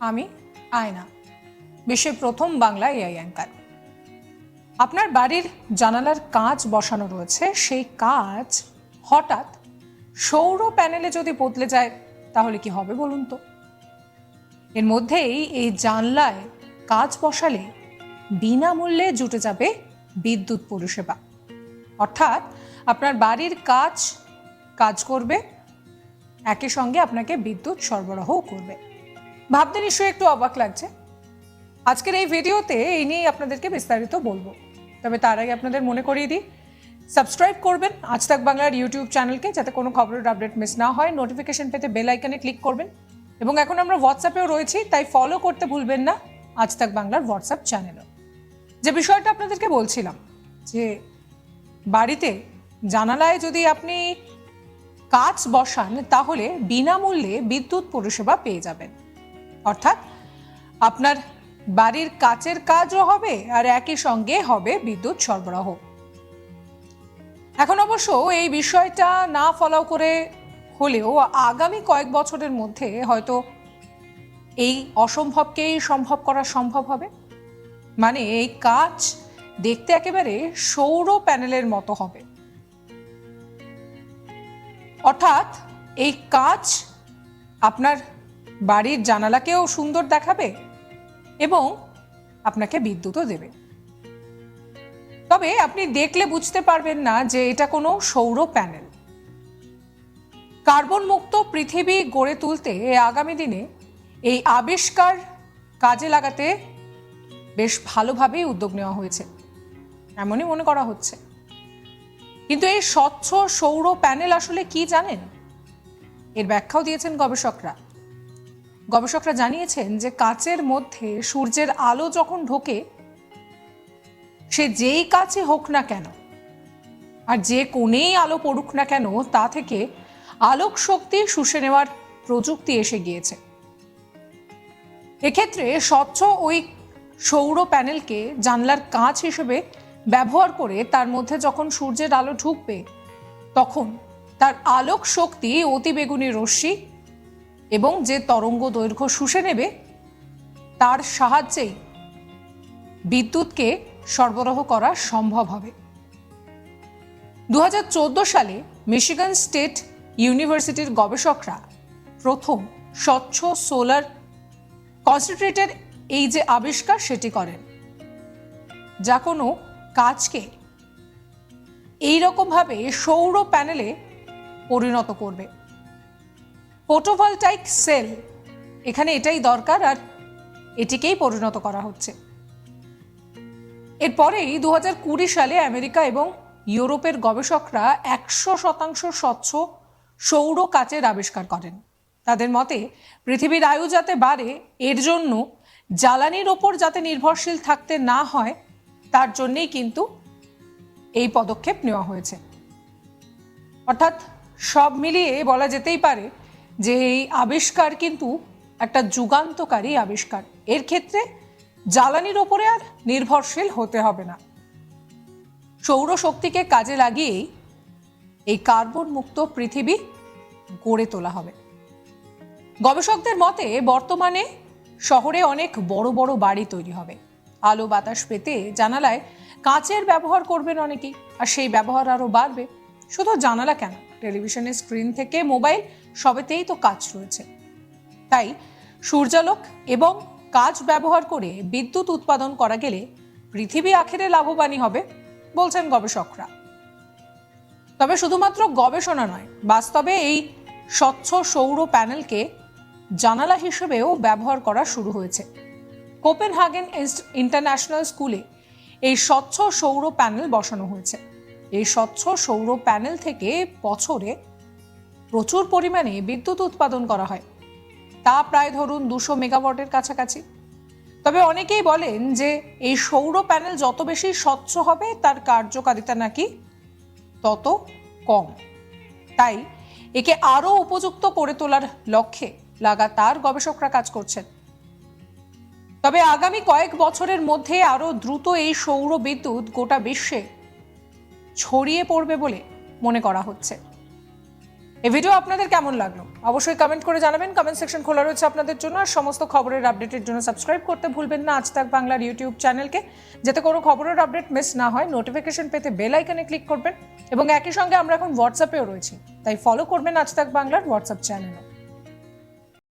আমি, আয়না। বিশ্বের প্রথম বাংলা এআই অ্যাঙ্কার। আপনার বাড়ির জানালার কাঁচ বসানো রয়েছে, সেই কাঁচ হঠাৎ সৌর প্যানেলে যদি বদলে যায়, তাহলে কি হবে বলুন তো? এর মধ্যেই এই জানলায় কাজ বসালে বিনামূল্যে জুটে যাবে বিদ্যুৎ পরিষেবা। অর্থাৎ আপনার বাড়ির কাজ কাজ করবে, একই সঙ্গে আপনাকে বিদ্যুৎ সরবরাহও করবে। ভাবতে নিশ্চয়ই একটু অবাক লাগছে। আজকের এই ভিডিওতে এই নিয়েই আপনাদেরকে বিস্তারিত বলব। তবে তার আগে আপনাদের মনে করিয়ে দিই, সাবস্ক্রাইব করবেন আজ তাক বাংলার ইউটিউব চ্যানেলকে যাতে কোনো খবরের আপডেট মিস না হয়, নোটিফিকেশন পেতে বেল আইকনে ক্লিক করবেন। এবং এখন আমরা হোয়াটসঅ্যাপেও রয়েছি, তাই ফলো করতে ভুলবেন না আজ তাক বাংলার হোয়াটসঅ্যাপ চ্যানেলও। যে বিষয়টা আপনাদেরকে বলছিলাম, যে বাড়িতে জানালায় যদি আপনি কাজ বসান, তাহলে বিনামূল্যে বিদ্যুৎ পরিষেবা পেয়ে যাবেন। অর্থাৎ আপনার বাড়ির কাচের কাজও হবে আর একই সঙ্গে হবে বিদ্যুৎ সরবরাহ। এখন অবশ্য এই বিষয়টা না ফলো করে হলেও আগামী কয়েক বছরের মধ্যে হয়তো এই অসম্ভবকেই সম্ভব করা সম্ভব হবে। মানে এই কাজ দেখতে একেবারে সৌর প্যানেলের মতো হবে। অর্থাৎ এই কাজ আপনার বাড়ির জানালাকেও সুন্দর দেখাবে এবং আপনাকে বিদ্যুৎও দেবে। তবে আপনি দেখলে বুঝতে পারবেন না যে এটা কোনো সৌর প্যানেল। কার্বন মুক্ত পৃথিবী গড়ে তুলতে আগামী দিনে এই আবিষ্কার কাজে লাগাতে বেশ ভালোভাবেই উদ্যোগ নেওয়া হয়েছে, এমনই মনে করা হচ্ছে। কিন্তু এই স্বচ্ছ সৌর প্যানেল আসলে কি জানেন? এর ব্যাখ্যাও দিয়েছেন গবেষকরা। গবেষকরা জানিয়েছেন যে কাচের মধ্যে সূর্যের আলো যখন ঢোকে, সে যেই কাছে হোক না কেন, আর যে কোণেই আলো পড়ুক না কেন, তা থেকে আলোক শক্তি শুষে নেওয়ার প্রযুক্তি এসে গিয়েছে। এক্ষেত্রে স্বচ্ছ ওই সৌর প্যানেলকে জানলার কাঁচ হিসেবে ব্যবহার করে তার মধ্যে যখন সূর্যের আলো ঢুকবে, তখন তার আলোক শক্তি অতিবেগুনি রশ্মি এবং যে তরঙ্গ দৈর্ঘ্য শুষে নেবে, তার সাহায্যেই বিদ্যুৎকে সরবরাহ করা সম্ভব হবে। দু হাজার চোদ্দ সালে মিশিগান স্টেট ইউনিভার্সিটির গবেষকরা প্রথম স্বচ্ছ সোলার কনসেন্ট্রেটের এই যে আবিষ্কার সেটি করেন, যা কোনো কাজকে এই রকমভাবে সৌর প্যানেলে পরিণত করবে। Photovoltaic cell. এখানে এটাই দরকার আর এটিকেই পরিণত করা হচ্ছে। এরপরেই দু হাজার কুড়ি সালে আমেরিকা এবং ইউরোপের গবেষকরা একশো শতাংশ স্বচ্ছ সৌর কাচের আবিষ্কার করেন। তাদের মতে, পৃথিবীর আয়ু যাতে বাড়ে, এর জন্য জ্বালানির ওপর যাতে নির্ভরশীল থাকতে না হয়, তার জন্যেই কিন্তু এই পদক্ষেপ নেওয়া হয়েছে। অর্থাৎ সব মিলিয়ে বলা যেতেই পারে যে এই আবিষ্কার কিন্তু একটা যুগান্তকারী আবিষ্কার। এর ক্ষেত্রে জ্বালানির ওপরে আর নির্ভরশীল হতে হবে না। সৌরশক্তিকে কাজে লাগিয়েই এই কার্বন মুক্ত পৃথিবী গড়ে তোলা হবে। গবেষকদের মতে বর্তমানে শহরে অনেক বড় বড় বাড়ি তৈরি হবে। আলো বাতাস পেতে জানালায় কাঁচের ব্যবহার করবেন অনেকেই, আর সেই ব্যবহার আরও বাড়বে। শুধু জানালা কেন? টেলিভিশনের স্ক্রিন থেকে মোবাইল সবেতেই তো কাজ রয়েছে। তাই সূর্যালোক এবং কাজ ব্যবহার করে বিদ্যুৎ উৎপাদন করা গেলে পৃথিবী আখেরে লাভবানই হবে, বলছেন গবেষকরা। তবে শুধুমাত্র গবেষণা নয়, বাস্তবে এই স্বচ্ছ সৌর প্যানেলকে জানালা হিসেবেও ব্যবহার করা শুরু হয়েছে। কোপেনহাগেন ইন্টারন্যাশনাল স্কুলে এই স্বচ্ছ সৌর প্যানেল বসানো হয়েছে। এই স্বচ্ছ সৌর প্যানেল থেকে বছরে প্রচুর পরিমাণে বিদ্যুৎ উৎপাদন করা হয়। তা প্রায় ধরুন দুশো মেগাওয়াটের কাছাকাছি। তবে অনেকেই বলেন যে এই সৌর প্যানেল যত বেশি স্বচ্ছ হবে, তার কার্যকারিতা নাকি তত কম। তাই একে আরও উপযুক্ত করে তোলার লক্ষ্যে লাগাতার গবেষকরা কাজ করছেন। তবে আগামী কয়েক বছরের মধ্যে আরও দ্রুত এই সৌর বিদ্যুৎ গোটা বিশ্বে ছড়িয়ে পড়বে বলে মনে করা হচ্ছে। এই ভিডিও আপনাদের কেমন লাগল? অবশ্যই কমেন্ট করে জানাবেন। কমেন্ট সেকশন খোলা রয়েছে আপনাদের জন্য। আর সমস্ত খবরের আপডেটের জন্য সাবস্ক্রাইব করতে ভুলবেন না। আজ তাক বাংলার ইউটিউব চ্যানেলকে যাতে কোনো খবরের আপডেট মিস না হয় নোটিফিকেশন পেতে বেল আইকনে ক্লিক করবেন। এবং একই সঙ্গে আমরা এখন হোয়াটসঅ্যাপেও রয়েছি। তাই ফলো করবেন আজ তাক বাংলার হোয়াটসঅ্যাপ চ্যানেলও